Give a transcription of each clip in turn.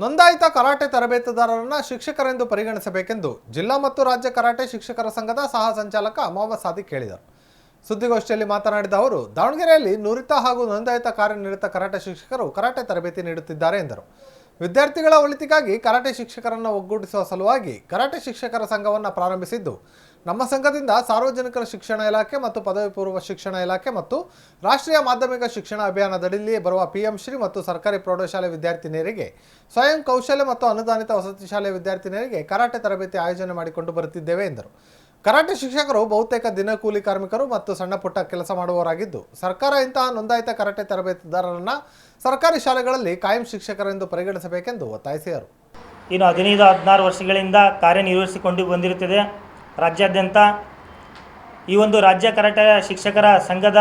ನೋಂದಾಯಿತ ಕರಾಟೆ ತರಬೇತುದಾರರನ್ನ ಶಿಕ್ಷಕರೆಂದು ಪರಿಗಣಿಸಬೇಕೆಂದು ಜಿಲ್ಲಾ ಮತ್ತು ರಾಜ್ಯ ಕರಾಟೆ ಶಿಕ್ಷಕರ ಸಂಘದ ಸಹ ಸಂಚಾಲಕ ಮೊಹಮ್ಮದ್ ಸಾದಿಕ್ ಹೇಳಿದರು ಸುದ್ದಿಗೋಷ್ಠಿಯಲ್ಲಿ ಮಾತನಾಡಿದ ಅವರು, ದಾವಣಗೆರೆಯಲ್ಲಿ ನುರಿತ ಹಾಗೂ ನೋಂದಾಯಿತ ಕಾರ್ಯನಿರತ ಕರಾಟೆ ಶಿಕ್ಷಕರು ಕರಾಟೆ ತರಬೇತಿ ನೀಡುತ್ತಿದ್ದಾರೆ ಎಂದರು. ವಿದ್ಯಾರ್ಥಿಗಳ ಒಳಿತಿಗಾಗಿ ಕರಾಟೆ ಶಿಕ್ಷಕರನ್ನು ಒಗ್ಗೂಡಿಸುವ ಸಲುವಾಗಿ ಕರಾಟೆ ಶಿಕ್ಷಕರ ಸಂಘವನ್ನು ಪ್ರಾರಂಭಿಸಿದ್ದು ನಮ್ಮ ಸಂಘದಿಂದ ಸಾರ್ವಜನಿಕರ ಶಿಕ್ಷಣ ಇಲಾಖೆ ಮತ್ತು ಪದವಿ ಪೂರ್ವ ಶಿಕ್ಷಣ ಇಲಾಖೆ ಮತ್ತು ರಾಷ್ಟ್ರೀಯ ಮಾಧ್ಯಮಿಕ ಶಿಕ್ಷಣ ಅಭಿಯಾನದಡಿಯಲ್ಲಿ ಬರುವ ಪಿಎಂ ಶ್ರೀ ಮತ್ತು ಸರ್ಕಾರಿ ಪ್ರೌಢಶಾಲೆ ವಿದ್ಯಾರ್ಥಿನಿಯರಿಗೆ ಸ್ವಯಂ ಕೌಶಲ್ಯ ಮತ್ತು ಅನುದಾನಿತ ವಸತಿ ಶಾಲೆ ವಿದ್ಯಾರ್ಥಿನಿಯರಿಗೆ ಕರಾಟೆ ತರಬೇತಿ ಆಯೋಜನೆ ಮಾಡಿಕೊಂಡು ಬರುತ್ತಿದ್ದೇವೆ ಎಂದರು. ಕರಾಟೆ ಶಿಕ್ಷಕರು ಬಹುತೇಕ ದಿನಕೂಲಿ ಕಾರ್ಮಿಕರು ಮತ್ತು ಸಣ್ಣ ಪುಟ್ಟ ಕೆಲಸ ಮಾಡುವವರಾಗಿದ್ದು, ಸರ್ಕಾರ ಇಂತಹ ನೋಂದಾಯಿತ ಕರಾಟೆ ತರಬೇತುದಾರರನ್ನು ಸರ್ಕಾರಿ ಶಾಲೆಗಳಲ್ಲಿ ಕಾಯಂ ಶಿಕ್ಷಕರೆಂದು ಪರಿಗಣಿಸಬೇಕೆಂದು ಒತ್ತಾಯಿಸಿದರು. ಇನ್ನು ಹದಿನೈದು, ಹದಿನಾರು ವರ್ಷಗಳಿಂದ ಕಾರ್ಯನಿರ್ವಹಿಸಿಕೊಂಡು ಬಂದಿರುತ್ತದೆ. ರಾಜ್ಯಾದ್ಯಂತ ಈ ಒಂದು ರಾಜ್ಯ ಕರಾಟೆ ಶಿಕ್ಷಕರ ಸಂಘದ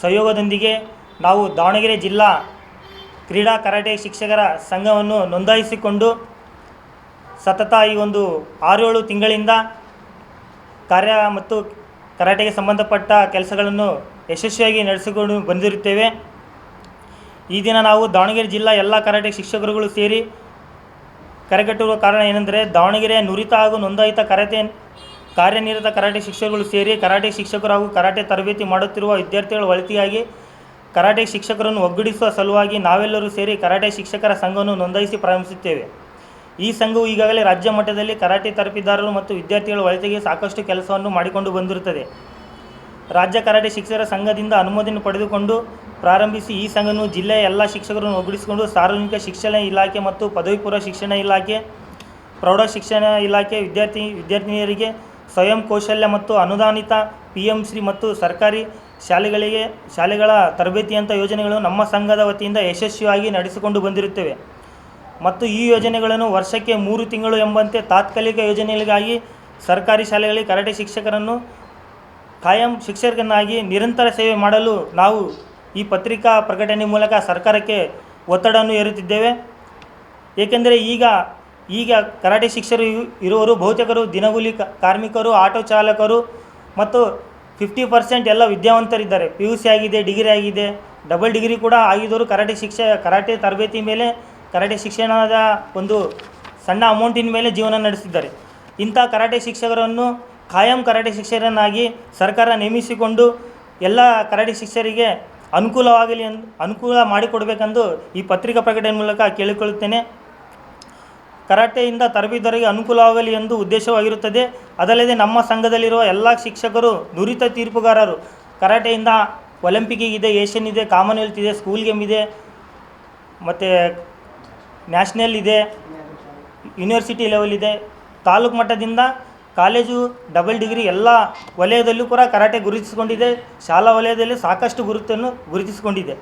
ಸಹಯೋಗದೊಂದಿಗೆ ನಾವು ದಾವಣಗೆರೆ ಜಿಲ್ಲಾ ಕ್ರೀಡಾ ಕರಾಟೆ ಶಿಕ್ಷಕರ ಸಂಘವನ್ನು ನೋಂದಾಯಿಸಿಕೊಂಡು ಸತತ ಈ ಒಂದು ಆರೇಳು ತಿಂಗಳಿಂದ ಕಾರ್ಯ ಮತ್ತು ಕರಾಟೆಗೆ ಸಂಬಂಧಪಟ್ಟ ಕೆಲಸಗಳನ್ನು ಯಶಸ್ವಿಯಾಗಿ ನಡೆಸಿಕೊಂಡು ಬಂದಿರುತ್ತೇವೆ. ಈ ದಿನ ನಾವು ದಾವಣಗೆರೆ ಜಿಲ್ಲಾ ಎಲ್ಲ ಕರಾಟೆ ಶಿಕ್ಷಕರುಗಳು ಸೇರಿ ಕರೆಗಟ್ಟುವ ಕಾರಣ ಏನೆಂದರೆ ದಾವಣಗೆರೆಯ ನುರಿತ ಹಾಗೂ ನೋಂದಾಯಿತ ಕರಾಟೆ ಕಾರ್ಯನಿರತ ಕರಾಟೆ ಶಿಕ್ಷಕರು ಸೇರಿ ಕರಾಟೆ ಶಿಕ್ಷಕರು ಹಾಗೂ ಕರಾಟೆ ತರಬೇತಿ ಮಾಡುತ್ತಿರುವ ವಿದ್ಯಾರ್ಥಿಗಳ ಒಳಿತಿಯಾಗಿ ಕರಾಟೆ ಶಿಕ್ಷಕರನ್ನು ಒಗ್ಗೂಡಿಸುವ ಸಲುವಾಗಿ ನಾವೆಲ್ಲರೂ ಸೇರಿ ಕರಾಟೆ ಶಿಕ್ಷಕರ ಸಂಘವನ್ನು ನೋಂದಾಯಿಸಿ ಪ್ರಾರಂಭಿಸುತ್ತೇವೆ. ಈ ಸಂಘವು ಈಗಾಗಲೇ ರಾಜ್ಯ ಮಟ್ಟದಲ್ಲಿ ಕರಾಟೆ ತರಬೇತಿದಾರರು ಮತ್ತು ವಿದ್ಯಾರ್ಥಿಗಳ ಒಳಿತಿಗೆ ಸಾಕಷ್ಟು ಕೆಲಸವನ್ನು ಮಾಡಿಕೊಂಡು ಬಂದಿರುತ್ತದೆ. ರಾಜ್ಯ ಕರಾಟೆ ಶಿಕ್ಷಕರ ಸಂಘದಿಂದ ಅನುಮೋದನೆ ಪಡೆದುಕೊಂಡು ಪ್ರಾರಂಭಿಸಿ ಈ ಸಂಘವನ್ನು ಜಿಲ್ಲೆಯ ಎಲ್ಲ ಶಿಕ್ಷಕರನ್ನು ಒಗ್ಗೂಡಿಸಿಕೊಂಡು ಸಾರ್ವಜನಿಕ ಶಿಕ್ಷಣ ಇಲಾಖೆ ಮತ್ತು ಪದವಿಪೂರ್ವ ಶಿಕ್ಷಣ ಇಲಾಖೆ, ಪ್ರೌಢ ಶಿಕ್ಷಣ ಇಲಾಖೆ, ವಿದ್ಯಾರ್ಥಿ, ವಿದ್ಯಾರ್ಥಿನಿಯರಿಗೆ ಸ್ವಯಂ ಕೌಶಲ್ಯ ಮತ್ತು ಅನುದಾನಿತ ಪಿ ಎಂ ಶ್ರೀ ಮತ್ತು ಸರ್ಕಾರಿ ಶಾಲೆಗಳಿಗೆ, ಶಾಲೆಗಳ ತರಬೇತಿಯಂಥ ಯೋಜನೆಗಳು ನಮ್ಮ ಸಂಘದ ವತಿಯಿಂದ ಯಶಸ್ವಿಯಾಗಿ ನಡೆಸಿಕೊಂಡು ಬಂದಿರುತ್ತೇವೆ. ಮತ್ತು ಈ ಯೋಜನೆಗಳನ್ನು ವರ್ಷಕ್ಕೆ ಮೂರು ತಿಂಗಳು ಎಂಬಂತೆ ತಾತ್ಕಾಲಿಕ ಯೋಜನೆಗಳಿಗಾಗಿ ಸರ್ಕಾರಿ ಶಾಲೆಗಳಲ್ಲಿ ಕರಾಟೆ ಶಿಕ್ಷಕರನ್ನು ಕಾಯಂ ಶಿಕ್ಷಕರನ್ನಾಗಿ ನಿರಂತರ ಸೇವೆ ಮಾಡಲು ನಾವು ಈ ಪತ್ರಿಕಾ ಪ್ರಕಟಣೆ ಮೂಲಕ ಸರ್ಕಾರಕ್ಕೆ ಒತ್ತಡವನ್ನು ಏರುತ್ತಿದ್ದೇವೆ ಏಕೆಂದರೆ ಈಗ ಈಗ ಕರಾಟೆ ಶಿಕ್ಷಕರು ಇರುವರು ಬಹುತೇಕರು ದಿನಗೂಲಿ ಕಾರ್ಮಿಕರು, ಆಟೋ ಚಾಲಕರು ಮತ್ತು ಫಿಫ್ಟಿ ಪರ್ಸೆಂಟ್ ಎಲ್ಲ ವಿದ್ಯಾವಂತರಿದ್ದಾರೆ. ಪಿ ಯು ಸಿ ಆಗಿದೆ ಡಿಗ್ರಿ ಆಗಿದೆ ಡಬಲ್ ಡಿಗ್ರಿ ಕೂಡ ಆಗಿದವರು ಕರಾಟೆ ಶಿಕ್ಷ ಕರಾಟೆ ತರಬೇತಿ ಮೇಲೆ, ಕರಾಟೆ ಶಿಕ್ಷಣದ ಒಂದು ಸಣ್ಣ ಅಮೌಂಟಿನ ಮೇಲೆ ಜೀವನ ನಡೆಸಿದ್ದಾರೆ. ಇಂಥ ಕರಾಟೆ ಶಿಕ್ಷಕರನ್ನು ಖಾಯಂ ಕರಾಟೆ ಶಿಕ್ಷಕರನ್ನಾಗಿ ಸರ್ಕಾರ ನೇಮಿಸಿಕೊಂಡು ಎಲ್ಲ ಕರಾಟೆ ಶಿಕ್ಷಕರಿಗೆ ಅನುಕೂಲವಾಗಲಿ ಅನುಕೂಲ ಮಾಡಿಕೊಡಬೇಕೆಂದು ಈ ಪತ್ರಿಕಾ ಪ್ರಕಟಣೆ ಮೂಲಕ ಕೇಳಿಕೊಳ್ಳುತ್ತೇನೆ. ಕರಾಟೆಯಿಂದ ತರಬೇತುದಾರರಿಗೆ ಅನುಕೂಲವಾಗಲಿ ಎಂದು ಉದ್ದೇಶವಾಗಿರುತ್ತದೆ. ಅದಲ್ಲದೆ ನಮ್ಮ ಸಂಘದಲ್ಲಿರುವ ಎಲ್ಲ ಶಿಕ್ಷಕರು ನುರಿತ ತೀರ್ಪುಗಾರರು. ಕರಾಟೆಯಿಂದ ಒಲಿಂಪಿಕ್ಕಿಗಿದೆ ಏಷ್ಯನ್ ಇದೆ ಕಾಮನ್ವೆಲ್ತ್ ಇದೆ, ಸ್ಕೂಲ್ ಗೇಮ್ ಇದೆ, ಮತ್ತು ನ್ಯಾಷನಲ್ ಇದೆ, ಯೂನಿವರ್ಸಿಟಿ ಲೆವೆಲ್ ಇದೆ. ತಾಲೂಕು ಮಟ್ಟದಿಂದ ಕಾಲೇಜು, ಡಬಲ್ ಡಿಗ್ರಿ ಎಲ್ಲ ವಲಯದಲ್ಲೂ ಕೂಡ ಕರಾಟೆ ಗುರುತಿಸಿಕೊಂಡಿದೆ. ಶಾಲಾ ವಲಯದಲ್ಲಿ ಸಾಕಷ್ಟು ಗುರುತನ್ನು ಗುರುತಿಸಿಕೊಂಡಿದೆ.